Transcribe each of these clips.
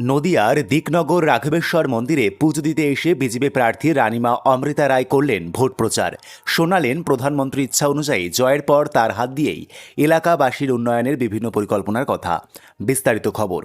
নদিয়ার দিকনগর রাঘবেশ্বর মন্দিরে পুজো দিতে এসে বিজেপি প্রার্থী রানিমা অমৃতা রায় করলেন ভোট প্রচার। শোনালেন প্রধানমন্ত্রীর ইচ্ছা অনুযায়ী জয়ের পর তার হাত দিয়েই এলাকাবাসীর উন্নয়নের বিভিন্ন পরিকল্পনার কথা। বিস্তারিত খবর।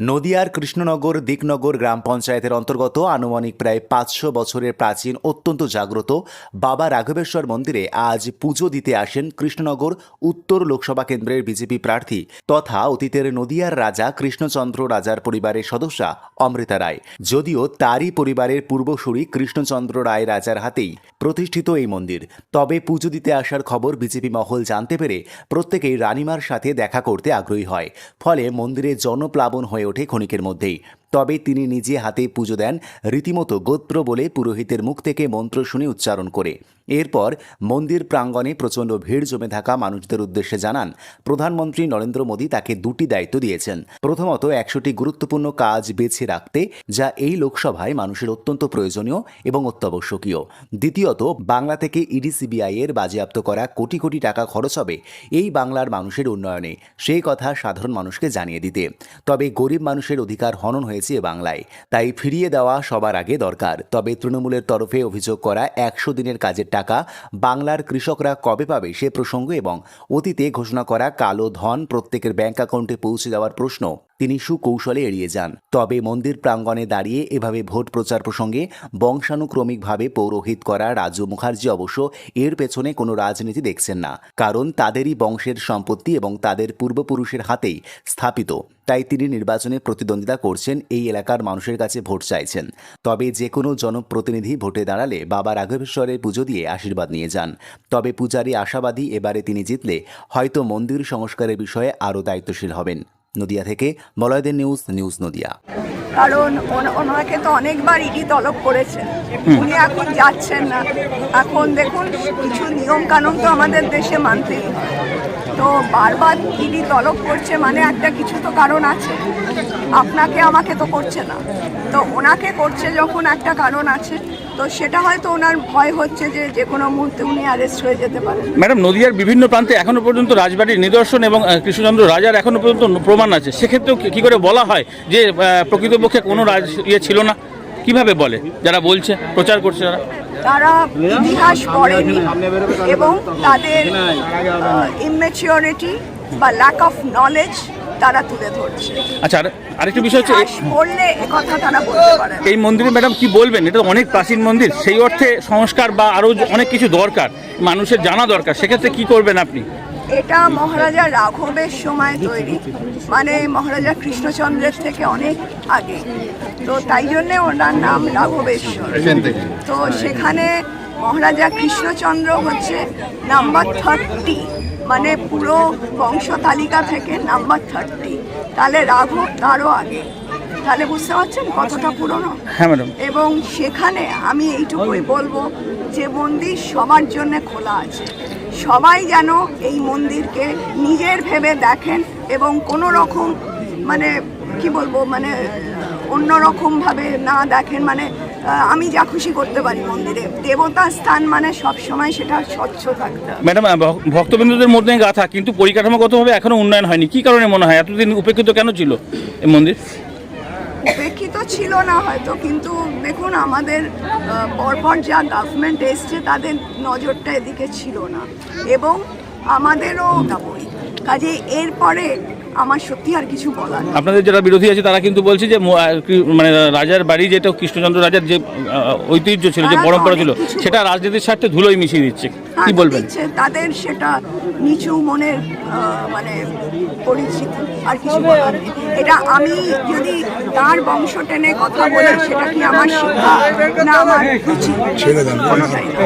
নদিয়ার কৃষ্ণনগর, দিকনগর গ্রাম পঞ্চায়েতের অন্তর্গত আনুমানিক প্রায় পাঁচশো বছরের প্রাচীন, অত্যন্ত জাগ্রত বাবা রাঘবেশ্বর মন্দিরে আজ পুজো দিতে আসেন কৃষ্ণনগর উত্তর লোকসভা কেন্দ্রের বিজেপি প্রার্থী তথা অতীতের নদিয়ার রাজা কৃষ্ণচন্দ্র রাজার পরিবারের সদস্যা অমৃতা রায়। যদিও তারই পরিবারের পূর্বসূরি কৃষ্ণচন্দ্র রায় রাজার হাতেই প্রতিষ্ঠিত এই মন্দির। তবে পুজো দিতে আসার খবর বিজেপি মহল জানতে পেরে প্রত্যেকেই রানিমার সাথে দেখা করতে আগ্রহী হয়। ফলে মন্দিরে জনপ্লাবন হয়ে ওঠে ক্ষণিকের মধ্যেই। তবে তিনি নিজে হাতে পুজো দেন রীতিমতো গোত্র বলে পুরোহিতের মুখ থেকে মন্ত্র শুনে উচ্চারণ করে। এরপর মন্দির প্রাঙ্গণে প্রচণ্ড ভিড় জমে থাকা মানুষদের উদ্দেশ্যে জানান, প্রধানমন্ত্রী নরেন্দ্র মোদী তাকে দুটি দায়িত্ব দিয়েছেন। প্রথমত, একশোটি গুরুত্বপূর্ণ কাজ বেছে রাখতে, যা এই লোকসভায় মানুষের অত্যন্ত প্রয়োজনীয় এবং অত্যাবশ্যকীয়। দ্বিতীয়ত, বাংলা থেকে ইডি সিবিআই এর বাজেয়াপ্ত করা কোটি কোটি টাকা খরচ হবে এই বাংলার মানুষের উন্নয়নে। সেই কথা সাধারণ মানুষকে জানিয়ে দিতে। তবে গরিব মানুষের অধিকার হনন হয়েছে বাংলায়। তাই ফিরিয়ে দেওয়া সবার আগে দরকার। তবে তৃণমূলের তরফে অভিযোগ করা একশো দিনের কাজের টাকা বাংলার কৃষকরা কবে পাবে সে প্রসঙ্গ এবং অতীতে ঘোষণা করা কালো ধন প্রত্যেকের ব্যাংক অ্যাকাউন্টে পৌঁছে যাওয়ার প্রশ্ন। তিনি সুকৌশলে এড়িয়ে যান। তবে মন্দির প্রাঙ্গণে দাঁড়িয়ে এভাবে ভোট প্রচার প্রসঙ্গে বংশানুক্রমিকভাবে পৌরোহিত করা রাজু মুখার্জি অবশ্য এর পেছনে কোনো রাজনীতি দেখছেন না। কারণ তাদেরই বংশের সম্পত্তি এবং তাদের পূর্বপুরুষের হাতেই স্থাপিত। তাই তিনি নির্বাচনে প্রতিদ্বন্দ্বিতা করছেন, এই এলাকার মানুষের কাছে ভোট চাইছেন। তবে যে কোনো জনপ্রতিনিধি ভোটে দাঁড়ালে বাবা রাঘবেশ্বরের পুজো দিয়ে আশীর্বাদ নিয়ে যান। তবে পূজারী আশাবাদী এবারে তিনি জিতলে হয়তো মন্দির সংস্কারের বিষয়ে আরও দায়িত্বশীল হবেন। নদিয়া থেকে মলয়দের নিউজ নিউজ নদিয়া। কারণ ওন- ওনাকে তো অনেকবার ইডি তলব করেছে। উনি এখন যাচ্ছেন না। এখন দেখুন কিছু নিয়ম কানুন তো আমাদের দেশে মানতেই তো বারবার ইডি তলব করছে মানে একটা কিছু তো কারণ আছে। আপনাকে আমাকে তো করছে না। তো ওনাকে করছে যখন একটা কারণ আছে তো সেটা হয়তো ওনার ভয় হচ্ছে যে যে কোনো মুহূর্তে উনি অ্যারেস্ট হয়ে যেতে পারেন। ম্যাডাম নদিয়ার বিভিন্ন প্রান্তে এখনও পর্যন্ত রাজবাড়ির নিদর্শন এবং কৃষ্ণচন্দ্র রাজার এখনও পর্যন্ত প্রমাণ আছে। সেক্ষেত্রেও কি- কি করে বলা হয় যে প্রকৃতপক্ষে কোনো রাজ ইয়ে ছিল না? কীভাবে বলে? যারা বলছে প্রচার করছে যারা তারা ইতিহাস পড়েনি এবং তাদের ইমেচিওরিটি বা ল্যাক অফ নলেজ তারা তুলে ধরছে। আচ্ছা আর আরেকটি বিষয় হচ্ছে এ কথা তারা বলতে পারে এই মন্দিরে ম্যাডাম কি বলবেন? এটা অনেক প্রাচীন মন্দির। সেই অর্থে সংস্কার বা আরও অনেক কিছু দরকার মানুষের জানা দরকার। সেক্ষেত্রে কি করবেন আপনি? এটা মহারাজা রাঘবের সময় তৈরি। মানে মহারাজা কৃষ্ণচন্দ্রের থেকে অনেক আগে। তো তাই জন্যে ওনার নাম রাঘবেশ্বর। তো সেখানে মহারাজা কৃষ্ণচন্দ্র হচ্ছে নাম্বার থার্টি মানে পুরো বংশ তালিকা থেকে নাম্বার থার্টি তাহলে রাঘব তারও আগে। তাহলে বুঝতে পারছেন কতটা পুরনো? হ্যাঁ ম্যাডাম এবং সেখানে আমি এইটুকুই বলব যে মন্দির সবার জন্য খোলা আছে। সবাই যেন এই মন্দিরকে নিজের ভেবে দেখেন এবং কোনো রকম মানে কি বলব মানে অন্য রকম না দেখেন। মানে আমি যা খুশি করতে পারি মন্দিরে। দেবতার স্থান মানে সব সময় সেটা স্বচ্ছ থাকতে। হবে ম্যাডাম ভক্তবৃন্দদের মধ্যে গাথা কিন্তু পরিকাঠামোগতভাবে এখনও উন্নয়ন হয়নি। কি কারণে মনে হয়? এতদিন উপেক্ষিত কেন ছিল এই মন্দির? উপেক্ষিত ছিল না হয়তো কিন্তু দেখুন আমাদের পরপর যা গভর্নমেন্ট এসছে তাদের নজরটা এদিকে ছিল না। এবং আমাদেরও কাজে এরপরে আমার সত্যি আর কিছু বলার আপনাদের যারা বিরোধী আছে তারা কিন্তু বলছে যে মানে রাজার বাড়ি যেটা কৃষ্ণচন্দ্র রাজার যে ঐতিহ্য ছিল যে পরম্পরা ছিল সেটা রাজনীতির স্বার্থে ধুলোই মিশিয়ে দিচ্ছে। হ্যাঁ, কি বলবেন? তাদের সেটা নিচু মনের মানে পরিচিতি আর কিছু বলার নেই। এটা আমি যদি তার বংশ টেনে কথা বলি সেটা কি আমার শিক্ষা? না আমার রুচি। কোনোটাই না।